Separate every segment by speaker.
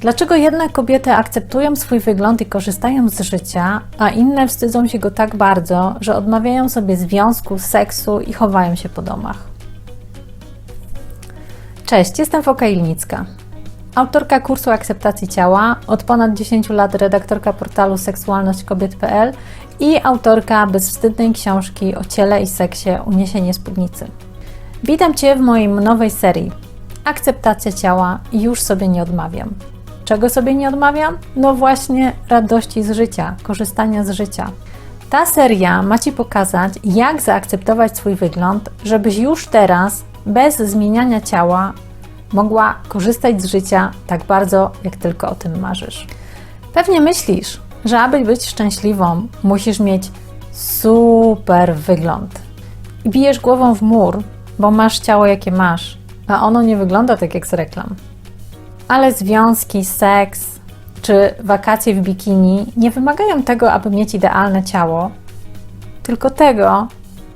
Speaker 1: Dlaczego jedne kobiety akceptują swój wygląd i korzystają z życia, a inne wstydzą się go tak bardzo, że odmawiają sobie związku, seksu i chowają się po domach? Cześć, jestem Foka Ilnicka. Autorka kursu akceptacji ciała, od ponad 10 lat redaktorka portalu seksualnośćkobiet.pl i autorka bezwstydnej książki o ciele i seksie Uniesienie spódnicy. Witam Cię w mojej nowej serii Akceptacja ciała już sobie nie odmawiam. Czego sobie nie odmawiam? No właśnie radości z życia, korzystania z życia. Ta seria ma Ci pokazać, jak zaakceptować swój wygląd, żebyś już teraz, bez zmieniania ciała, mogła korzystać z życia tak bardzo, jak tylko o tym marzysz. Pewnie myślisz, że aby być szczęśliwą, musisz mieć super wygląd. I bijesz głową w mur, bo masz ciało, jakie masz, a ono nie wygląda tak jak z reklam. Ale związki, seks czy wakacje w bikini nie wymagają tego, aby mieć idealne ciało, tylko tego,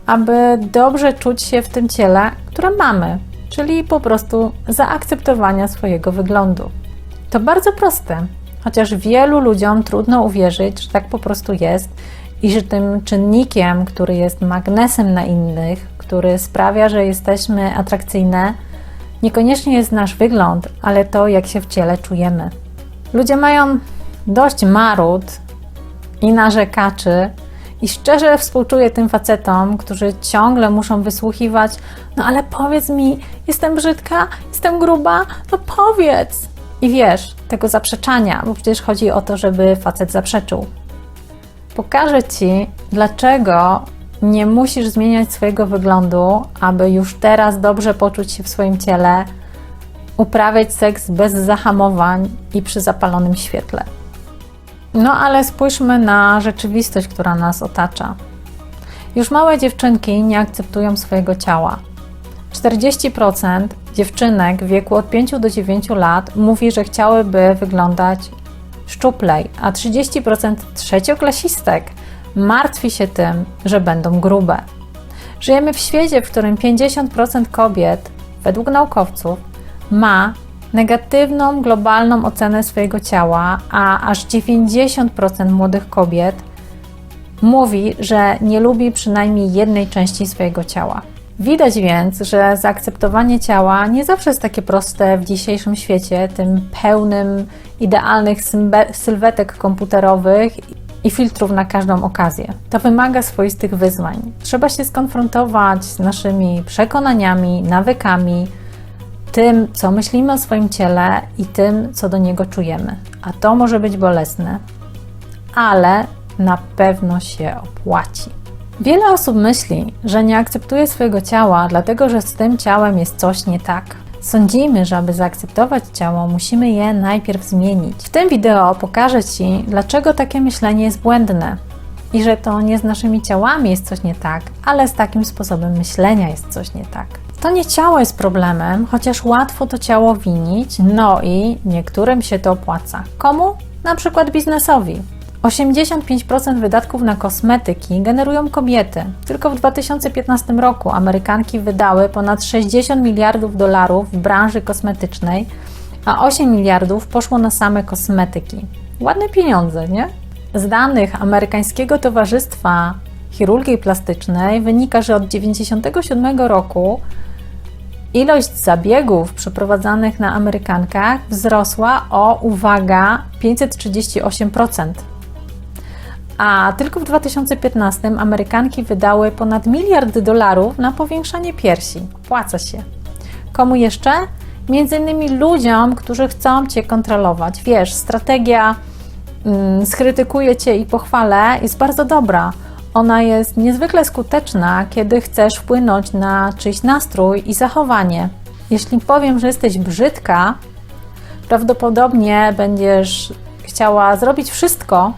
Speaker 1: aby dobrze czuć się w tym ciele, które mamy, czyli po prostu zaakceptowania swojego wyglądu. To bardzo proste, chociaż wielu ludziom trudno uwierzyć, że tak po prostu jest i że tym czynnikiem, który jest magnesem na innych, który sprawia, że jesteśmy atrakcyjne, niekoniecznie jest nasz wygląd, ale to, jak się w ciele czujemy. Ludzie mają dość marud i narzekaczy, i szczerze współczuję tym facetom, którzy ciągle muszą wysłuchiwać: No ale powiedz mi, jestem brzydka, jestem gruba, no powiedz. I wiesz, tego zaprzeczania, bo przecież chodzi o to, żeby facet zaprzeczył. Pokażę ci, dlaczego nie musisz zmieniać swojego wyglądu, aby już teraz dobrze poczuć się w swoim ciele, uprawiać seks bez zahamowań i przy zapalonym świetle. No ale spójrzmy na rzeczywistość, która nas otacza. Już małe dziewczynki nie akceptują swojego ciała. 40% dziewczynek w wieku od 5 do 9 lat mówi, że chciałyby wyglądać szczuplej, a 30% trzecioklasistek martwi się tym, że będą grube. Żyjemy w świecie, w którym 50% kobiet, według naukowców, ma negatywną globalną ocenę swojego ciała, a aż 90% młodych kobiet mówi, że nie lubi przynajmniej jednej części swojego ciała. Widać więc, że zaakceptowanie ciała nie zawsze jest takie proste w dzisiejszym świecie, tym pełnym idealnych sylwetek komputerowych i filtrów na każdą okazję. To wymaga swoistych wyzwań. Trzeba się skonfrontować z naszymi przekonaniami, nawykami, tym, co myślimy o swoim ciele i tym, co do niego czujemy. A to może być bolesne, ale na pewno się opłaci. Wiele osób myśli, że nie akceptuje swojego ciała, dlatego że z tym ciałem jest coś nie tak. Sądzimy, że aby zaakceptować ciało, musimy je najpierw zmienić. W tym wideo pokażę Ci, dlaczego takie myślenie jest błędne i że to nie z naszymi ciałami jest coś nie tak, ale z takim sposobem myślenia jest coś nie tak. To nie ciało jest problemem, chociaż łatwo to ciało winić, no i niektórym się to opłaca. Komu? Na przykład biznesowi. 85% wydatków na kosmetyki generują kobiety. Tylko w 2015 roku Amerykanki wydały ponad 60 miliardów dolarów w branży kosmetycznej, a 8 miliardów poszło na same kosmetyki. Ładne pieniądze, nie? Z danych amerykańskiego Towarzystwa Chirurgii Plastycznej wynika, że od 1997 roku Ilość zabiegów przeprowadzanych na Amerykankach wzrosła o, uwaga, 538%. A tylko w 2015 Amerykanki wydały ponad miliard dolarów na powiększanie piersi. Płaca się. Komu jeszcze? Między innymi ludziom, którzy chcą Cię kontrolować. Wiesz, strategia mm, skrytykuję Cię i pochwalę jest bardzo dobra ona jest niezwykle skuteczna, kiedy chcesz wpłynąć na czyjś nastrój i zachowanie. Jeśli powiem, że jesteś brzydka, prawdopodobnie będziesz chciała zrobić wszystko,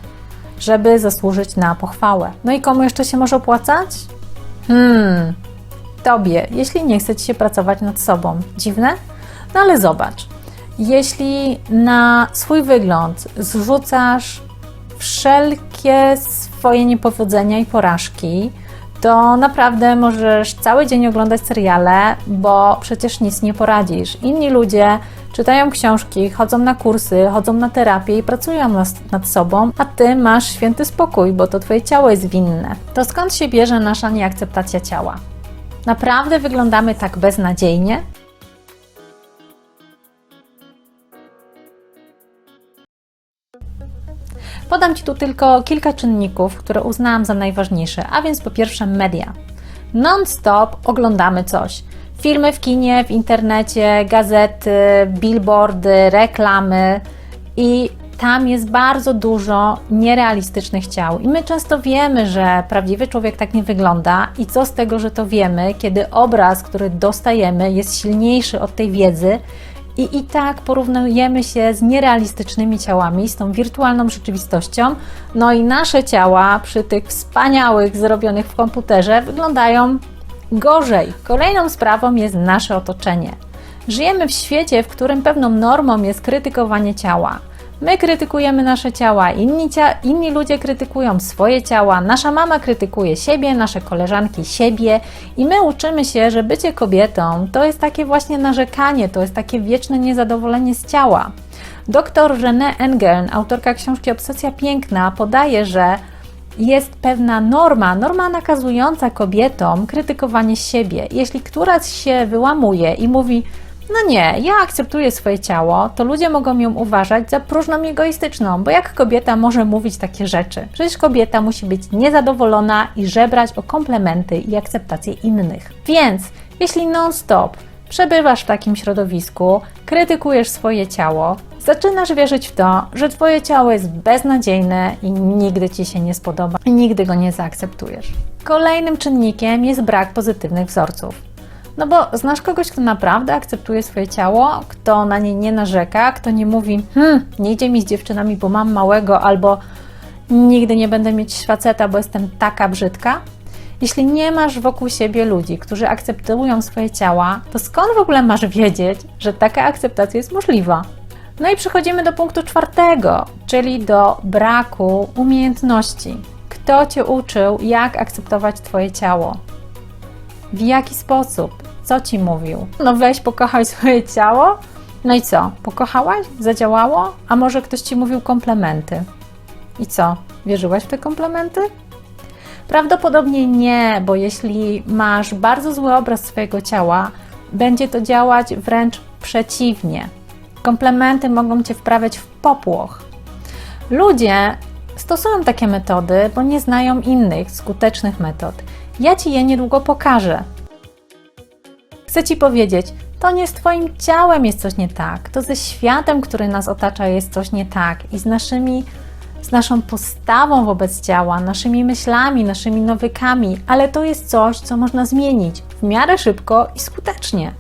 Speaker 1: żeby zasłużyć na pochwałę. No i komu jeszcze się może opłacać? Hmm, tobie, jeśli nie chce ci się pracować nad sobą. Dziwne? No ale zobacz. Jeśli na swój wygląd zrzucasz wszelkie swoje niepowodzenia i porażki, to naprawdę możesz cały dzień oglądać seriale, bo przecież nic nie poradzisz. Inni ludzie czytają książki, chodzą na kursy, chodzą na terapię i pracują nad, sobą, a ty masz święty spokój, bo to twoje ciało jest winne. To skąd się bierze nasza nieakceptacja ciała? Naprawdę wyglądamy tak beznadziejnie? Podam Ci tu tylko kilka czynników, które uznałam za najważniejsze, a więc po pierwsze media. Non-stop oglądamy coś. Filmy w kinie, w internecie, gazety, billboardy, reklamy i tam jest bardzo dużo nierealistycznych ciał. I my często wiemy, że prawdziwy człowiek tak nie wygląda, i co z tego, że to wiemy, kiedy obraz, który dostajemy, jest silniejszy od tej wiedzy. I i tak porównujemy się z nierealistycznymi ciałami, z tą wirtualną rzeczywistością. No i nasze ciała przy tych wspaniałych, zrobionych w komputerze, wyglądają gorzej. Kolejną sprawą jest nasze otoczenie. Żyjemy w świecie, w którym pewną normą jest krytykowanie ciała. My krytykujemy nasze ciała, inni, cia inni ludzie krytykują swoje ciała, nasza mama krytykuje siebie, nasze koleżanki siebie i my uczymy się, że bycie kobietą to jest takie właśnie narzekanie, to jest takie wieczne niezadowolenie z ciała. Dr René Engel, autorka książki Obsesja Piękna, podaje, że jest pewna norma, norma nakazująca kobietom krytykowanie siebie. Jeśli któraś się wyłamuje i mówi, no nie, ja akceptuję swoje ciało, to ludzie mogą ją uważać za próżną egoistyczną, bo jak kobieta może mówić takie rzeczy? Przecież kobieta musi być niezadowolona i żebrać o komplementy i akceptację innych. Więc jeśli non-stop przebywasz w takim środowisku, krytykujesz swoje ciało, zaczynasz wierzyć w to, że Twoje ciało jest beznadziejne i nigdy Ci się nie spodoba i nigdy go nie zaakceptujesz. Kolejnym czynnikiem jest brak pozytywnych wzorców. No bo znasz kogoś, kto naprawdę akceptuje swoje ciało, kto na nie nie narzeka, kto nie mówi, hm, nie idzie mi z dziewczynami, bo mam małego, albo nigdy nie będę mieć faceta, bo jestem taka brzydka. Jeśli nie masz wokół siebie ludzi, którzy akceptują swoje ciała, to skąd w ogóle masz wiedzieć, że taka akceptacja jest możliwa? No i przechodzimy do punktu czwartego, czyli do braku umiejętności. Kto cię uczył, jak akceptować Twoje ciało? W jaki sposób? Co ci mówił? No weź, pokochaj swoje ciało. No i co? Pokochałaś? Zadziałało? A może ktoś ci mówił komplementy? I co? Wierzyłaś w te komplementy? Prawdopodobnie nie, bo jeśli masz bardzo zły obraz swojego ciała, będzie to działać wręcz przeciwnie. Komplementy mogą cię wprawiać w popłoch. Ludzie stosują takie metody, bo nie znają innych skutecznych metod. Ja ci je niedługo pokażę. Chcę ci powiedzieć, to nie z Twoim ciałem jest coś nie tak, to ze światem, który nas otacza, jest coś nie tak i z naszymi, z naszą postawą wobec ciała, naszymi myślami, naszymi nawykami, ale to jest coś, co można zmienić w miarę szybko i skutecznie.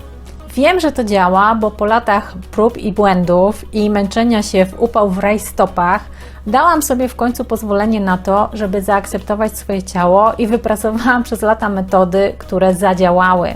Speaker 1: Wiem, że to działa, bo po latach prób i błędów i męczenia się w upał w rajstopach dałam sobie w końcu pozwolenie na to, żeby zaakceptować swoje ciało i wypracowałam przez lata metody, które zadziałały.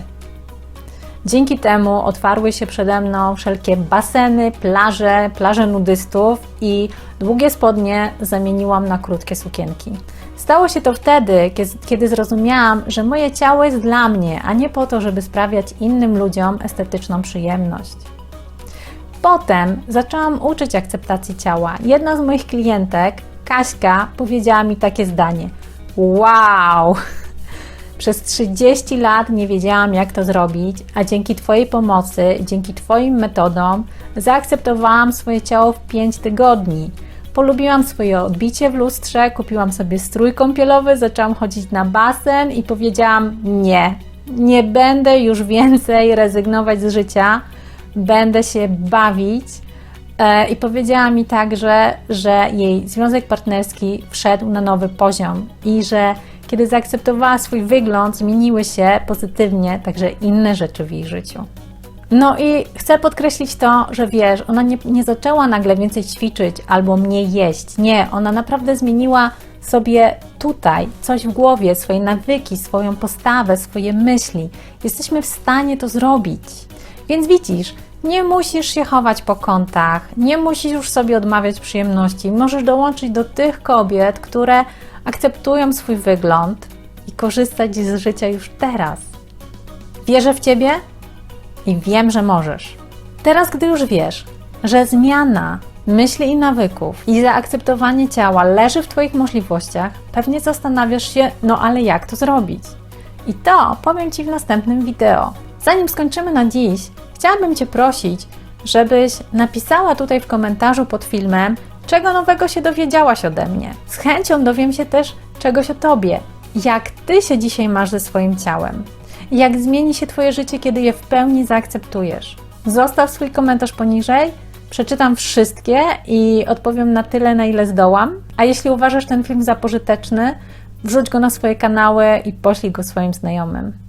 Speaker 1: Dzięki temu otwarły się przede mną wszelkie baseny, plaże, plaże nudystów i długie spodnie zamieniłam na krótkie sukienki. Stało się to wtedy, kiedy zrozumiałam, że moje ciało jest dla mnie, a nie po to, żeby sprawiać innym ludziom estetyczną przyjemność. Potem zaczęłam uczyć akceptacji ciała. Jedna z moich klientek, Kaśka, powiedziała mi takie zdanie: Wow! Przez 30 lat nie wiedziałam, jak to zrobić, a dzięki Twojej pomocy, dzięki Twoim metodom, zaakceptowałam swoje ciało w 5 tygodni. Polubiłam swoje odbicie w lustrze, kupiłam sobie strój kąpielowy, zaczęłam chodzić na basen i powiedziałam: Nie, nie będę już więcej rezygnować z życia, będę się bawić. E, I powiedziała mi także, że jej związek partnerski wszedł na nowy poziom i że kiedy zaakceptowała swój wygląd, zmieniły się pozytywnie także inne rzeczy w jej życiu. No i chcę podkreślić to, że wiesz, ona nie, nie zaczęła nagle więcej ćwiczyć albo mniej jeść. Nie, ona naprawdę zmieniła sobie tutaj coś w głowie, swoje nawyki, swoją postawę, swoje myśli. Jesteśmy w stanie to zrobić. Więc widzisz, nie musisz się chować po kątach, nie musisz już sobie odmawiać przyjemności. Możesz dołączyć do tych kobiet, które akceptują swój wygląd i korzystać z życia już teraz. Wierzę w Ciebie i wiem, że możesz. Teraz, gdy już wiesz, że zmiana myśli i nawyków i zaakceptowanie ciała leży w Twoich możliwościach, pewnie zastanawiasz się, no ale jak to zrobić? I to powiem Ci w następnym wideo. Zanim skończymy na dziś, chciałabym Cię prosić, żebyś napisała tutaj w komentarzu pod filmem, czego nowego się dowiedziałaś ode mnie. Z chęcią dowiem się też czegoś o Tobie. Jak Ty się dzisiaj masz ze swoim ciałem? Jak zmieni się Twoje życie, kiedy je w pełni zaakceptujesz? Zostaw swój komentarz poniżej, przeczytam wszystkie i odpowiem na tyle, na ile zdołam. A jeśli uważasz ten film za pożyteczny, wrzuć go na swoje kanały i poślij go swoim znajomym.